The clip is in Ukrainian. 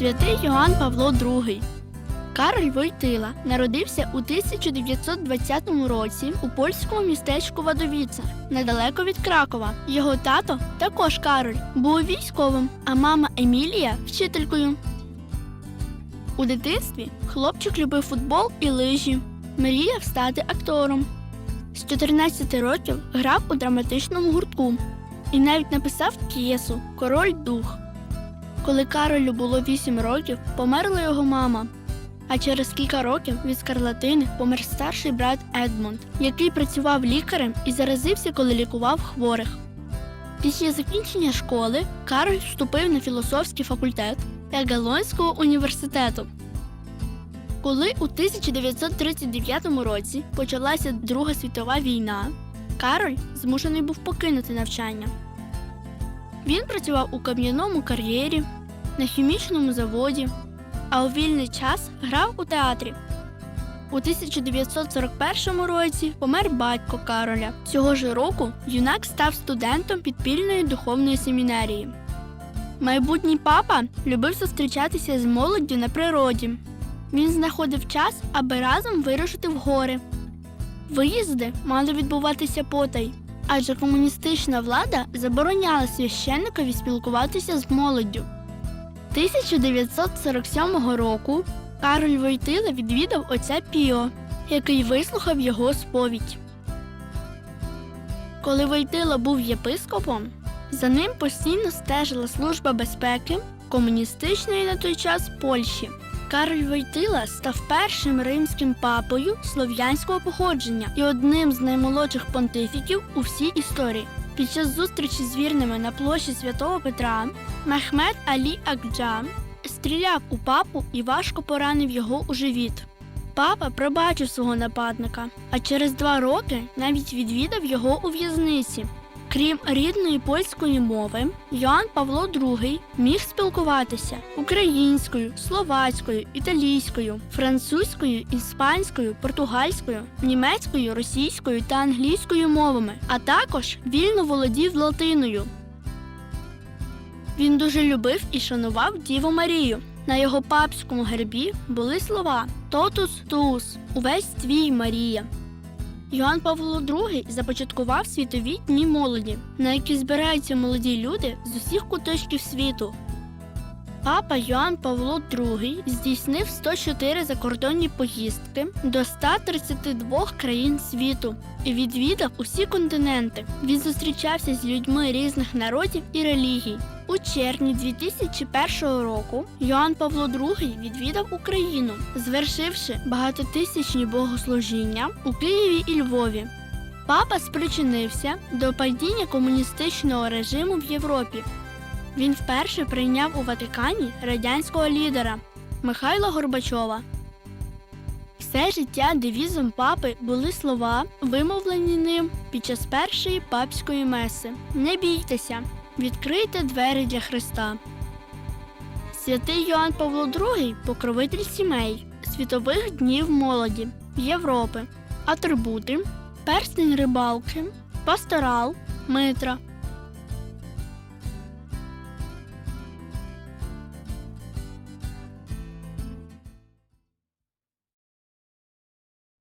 Святий Йоанн Павло II. Кароль Войтила народився у 1920 році у польському містечку Вадовіца, недалеко від Кракова. Його тато, також Кароль, був військовим, а мама Емілія вчителькою. У дитинстві хлопчик любив футбол і лижі, мріяв стати актором. З 14 років грав у драматичному гуртку і навіть написав п'єсу Король дух. Коли Каролю було 8 років, померла його мама. А через кілька років від скарлатини помер старший брат Едмунд, який працював лікарем і заразився, коли лікував хворих. Після закінчення школи Кароль вступив на філософський факультет Егелонського університету. Коли у 1939 році почалася Друга світова війна, Кароль змушений був покинути навчання. Він працював у кам'яному кар'єрі, на хімічному заводі, а у вільний час грав у театрі. У 1941 році помер батько Кароля. Цього ж року юнак став студентом підпільної духовної семінарії. Майбутній папа любив зустрічатися з молоддю на природі. Він знаходив час, аби разом вирушити в гори. Виїзди мали відбуватися потай, адже комуністична влада забороняла священникові спілкуватися з молоддю. 1947 року Кароль Войтила відвідав отця Піо, який вислухав його сповідь. Коли Войтила був єпископом, за ним постійно стежила служба безпеки комуністичної на той час Польщі. Кароль Войтила став першим римським папою слов'янського походження і одним з наймолодших понтифіків у всій історії. Під час зустрічі з вірними на площі святого Петра Мехмед Алі Акджа стріляв у папу і важко поранив його у живіт. Папа пробачив свого нападника, а через два роки навіть відвідав його у в'язниці. Крім рідної польської мови, Йоанн Павло II міг спілкуватися українською, словацькою, італійською, французькою, іспанською, португальською, німецькою, російською та англійською мовами, а також вільно володів латиною. Він дуже любив і шанував Діву Марію. На його папському гербі були слова Тотус туус увесь твій Марія. Йоанн Павло II започаткував світові дні молоді, на які збираються молоді люди з усіх куточків світу. Папа Йоанн Павло II здійснив 104 закордонні поїздки до 132 країн світу і відвідав усі континенти. Він зустрічався з людьми різних народів і релігій. У червні 2001 року Йоанн Павло II відвідав Україну, звершивши багатотисячні богослужіння у Києві і Львові. Папа спричинився до падіння комуністичного режиму в Європі. Він вперше прийняв у Ватикані радянського лідера Михайла Горбачова. Все життя девізом папи були слова, вимовлені ним під час першої папської меси. Не бійтеся, відкрийте двері для Христа. Святий Йоанн Павло II – покровитель сімей, світових днів молоді, Європи, атрибути, перстень рибалки, пасторал, митра,